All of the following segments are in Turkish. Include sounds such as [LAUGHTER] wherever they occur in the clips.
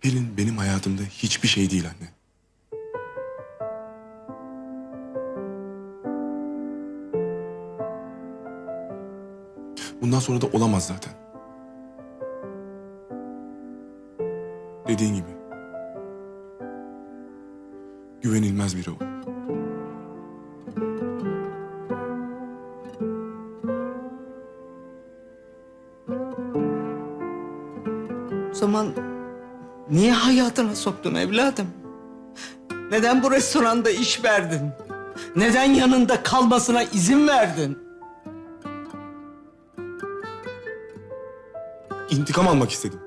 Pelin benim hayatımda hiçbir şey değil anne. Bundan sonra da olamaz zaten. Dediğin gibi. Güvenilmez biri o. O zaman niye hayatına soktun evladım? Neden bu restoranda iş verdin? Neden yanında kalmasına izin verdin? İntikam almak istedim.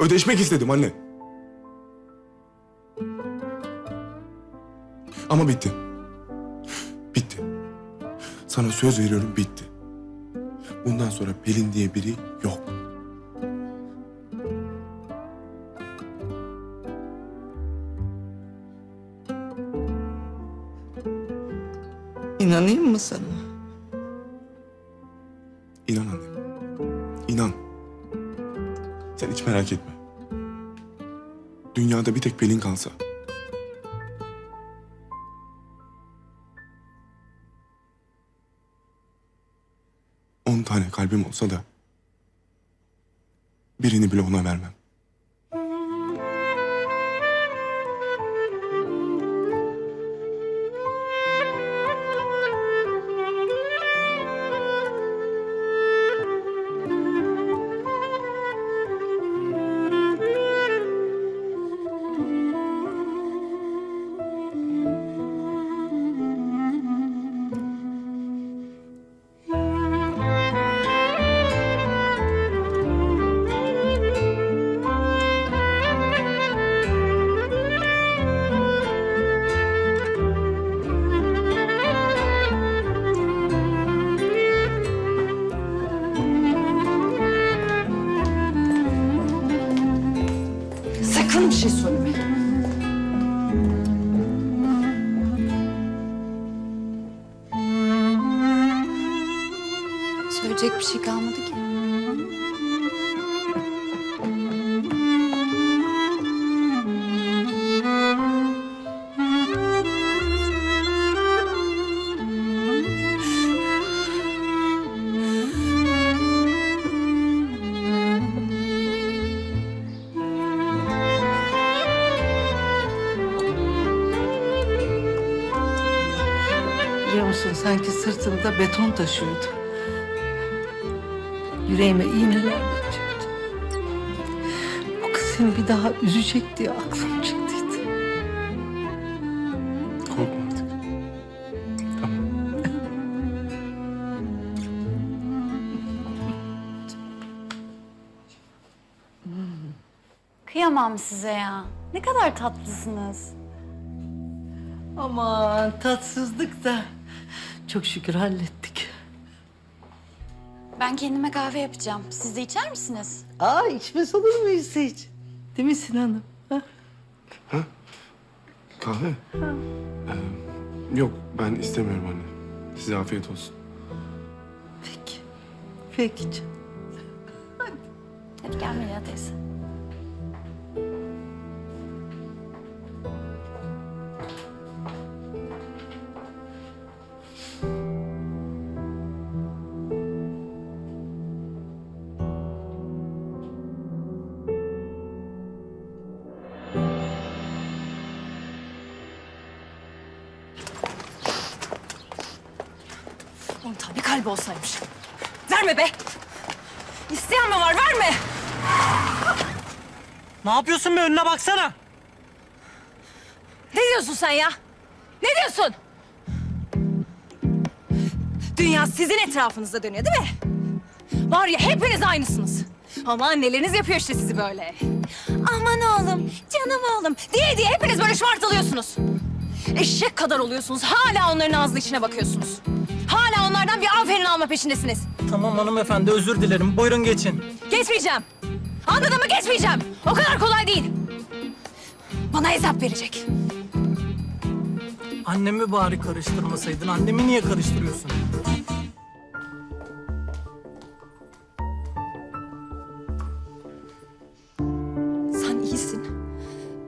Ödeşmek istedim anne. Ama bitti. Bitti. Sana söz veriyorum bitti. Bundan sonra Pelin diye biri yok. İnanayım mı sana? İnan anne. İnan. Sen hiç merak etme. Dünyada bir tek Pelin kalsa. Tane kalbim olsa da birini bile ona vermem. Söyleyecek bir şey kalmadı ki. Biliyor musun sanki sırtımda beton taşıyordu. Yüreğime iğneler batıyordu. Bu kız seni bir daha üzecek diye aklım çıktıydı. Korkma artık. Tamam. Kıyamam size ya. Ne kadar tatlısınız. Aman tatsızlık da çok şükür hallettik. Ben kendime kahve yapacağım. Siz de içer misiniz? Aa içmez olur muyuz hiç? Değil mi Sinan'ım? Ha? Kahve? Ee, yok ben istemiyorum anne. Size afiyet olsun. Peki. Peki canım. Hadi gel Melia teyze. Tabii kalbi olsaymış. Verme be. İsteyen mi var? Verme. Ne yapıyorsun be önüne baksana. Ne diyorsun sen ya? Ne diyorsun? Dünya sizin etrafınızda dönüyor değil mi? Var ya hepiniz aynısınız. Ama anneleriniz yapıyor işte sizi böyle. Aman oğlum, canım oğlum diye diye hepiniz böyle şımartılıyorsunuz. Eşek kadar oluyorsunuz. Hala onların ağzı içine bakıyorsunuz onlardan bir aferin alma peşindesiniz. Tamam hanımefendi özür dilerim. Buyurun geçin. Geçmeyeceğim. Anladın mı? Geçmeyeceğim. O kadar kolay değil. Bana hesap verecek. Annemi bari karıştırmasaydın. Annemi niye karıştırıyorsun? Sen iyisin.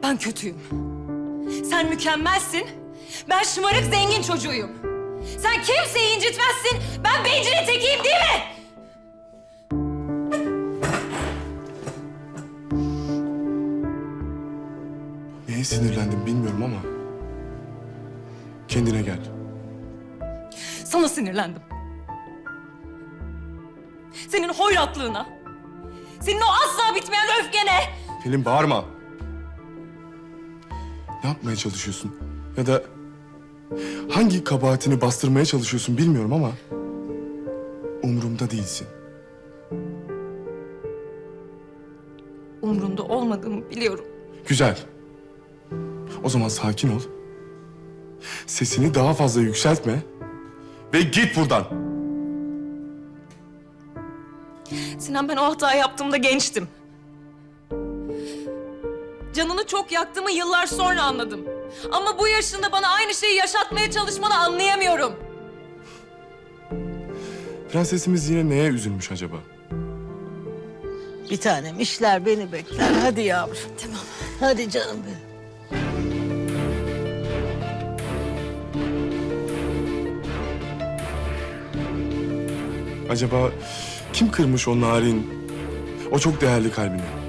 Ben kötüyüm. Sen mükemmelsin. Ben şımarık zengin çocuğuyum. Sen kimseyi incitmezsin. Ben bencilin tekiyim değil mi? Neye sinirlendim bilmiyorum ama... Kendine gel. Sana sinirlendim. Senin hoyratlığına. Senin o asla bitmeyen öfkene. Pelin bağırma. Ne yapmaya çalışıyorsun? Ya da hangi kabahatini bastırmaya çalışıyorsun bilmiyorum ama umurumda değilsin. Umrunda olmadığımı biliyorum. Güzel. O zaman sakin ol. Sesini daha fazla yükseltme ve git buradan. Sinan ben o hatayı yaptığımda gençtim. Canını çok yaktığımı yıllar sonra anladım. Ama bu yaşında bana aynı şeyi yaşatmaya çalışmanı anlayamıyorum. Prensesimiz yine neye üzülmüş acaba? Bir tanem işler beni bekler. Hadi yavrum. Tamam. Hadi canım benim. Acaba kim kırmış o narin, o çok değerli kalbini?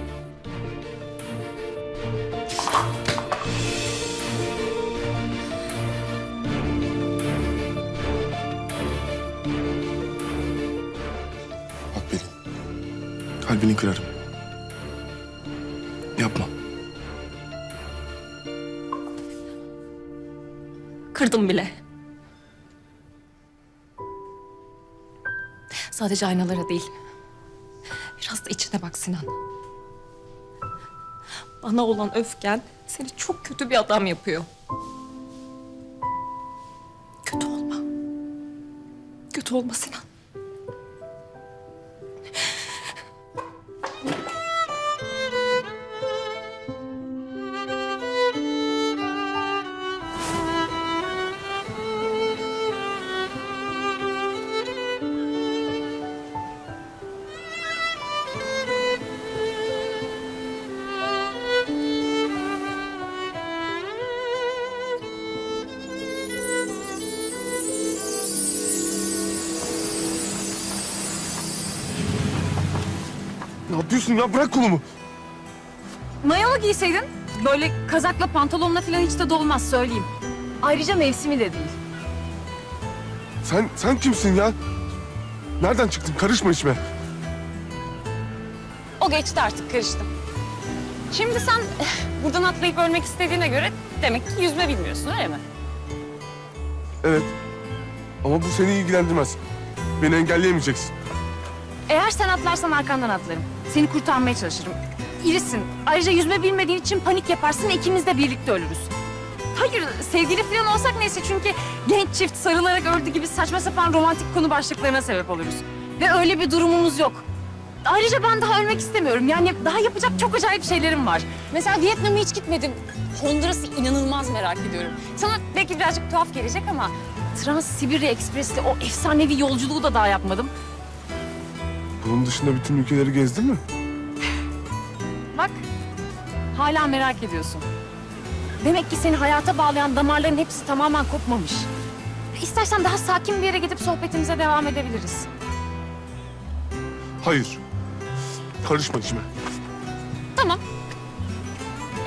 Kalbini kırarım. Yapma. Kırdım bile. Sadece aynalara değil. Biraz da içine bak Sinan. Bana olan öfken seni çok kötü bir adam yapıyor. Kötü olma. Kötü olma Sinan. Yapıyorsun ya? Bırak kolumu. Mayalı giyseydin. Böyle kazakla pantolonla falan hiç de dolmaz söyleyeyim. Ayrıca mevsimi de değil. Sen, sen kimsin ya? Nereden çıktın? Karışma işime. O geçti artık karıştım. Şimdi sen [LAUGHS] buradan atlayıp ölmek istediğine göre demek ki yüzme bilmiyorsun öyle mi? Evet. Ama bu seni ilgilendirmez. Beni engelleyemeyeceksin. Eğer sen atlarsan arkandan atlarım. Seni kurtarmaya çalışırım. İrisin. Ayrıca yüzme bilmediğin için panik yaparsın ikimiz de birlikte ölürüz. Hayır, sevgili falan olsak neyse çünkü genç çift sarılarak öldü gibi saçma sapan romantik konu başlıklarına sebep oluruz. Ve öyle bir durumumuz yok. Ayrıca ben daha ölmek istemiyorum. Yani daha yapacak çok acayip şeylerim var. Mesela Vietnam'a hiç gitmedim. Honduras'ı inanılmaz merak ediyorum. Sana belki birazcık tuhaf gelecek ama Trans-Sibirya Ekspres'te o efsanevi yolculuğu da daha yapmadım. Bunun dışında bütün ülkeleri gezdin mi? Bak, hala merak ediyorsun. Demek ki seni hayata bağlayan damarların hepsi tamamen kopmamış. İstersen daha sakin bir yere gidip sohbetimize devam edebiliriz. Hayır. Karışma işime. Tamam.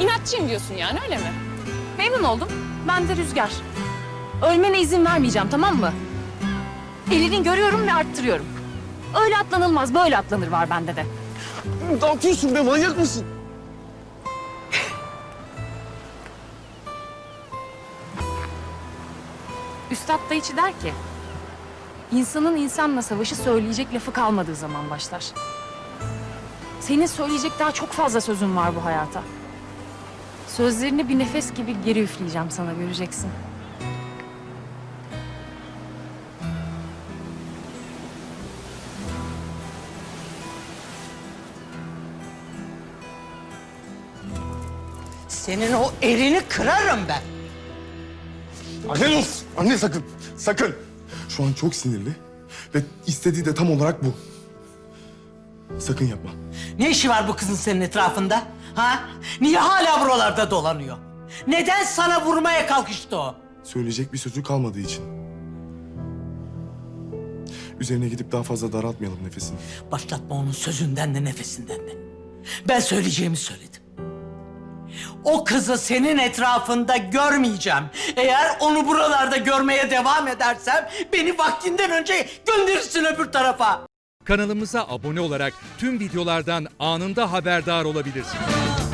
İnatçıyım diyorsun yani öyle mi? Memnun oldum. Ben de Rüzgar. Ölmene izin vermeyeceğim tamam mı? Elini görüyorum ve arttırıyorum. Öyle atlanılmaz, böyle atlanır var bende de. Ne yapıyorsun be? Manyak mısın? Üstad da içi der ki... ...insanın insanla savaşı söyleyecek lafı kalmadığı zaman başlar. Senin söyleyecek daha çok fazla sözün var bu hayata. Sözlerini bir nefes gibi geri üfleyeceğim sana göreceksin. Senin o elini kırarım ben. Anne dur! Anne sakın! Sakın! Şu an çok sinirli ve istediği de tam olarak bu. Sakın yapma. Ne işi var bu kızın senin etrafında? Ha? Niye hala buralarda dolanıyor? Neden sana vurmaya kalkıştı o? Söyleyecek bir sözü kalmadığı için. Üzerine gidip daha fazla daraltmayalım nefesini. Başlatma onun sözünden de nefesinden de. Ben söyleyeceğimi söyledim. O kızı senin etrafında görmeyeceğim. Eğer onu buralarda görmeye devam edersem beni vaktinden önce gönderirsin öbür tarafa. Kanalımıza abone olarak tüm videolardan anında haberdar olabilirsiniz.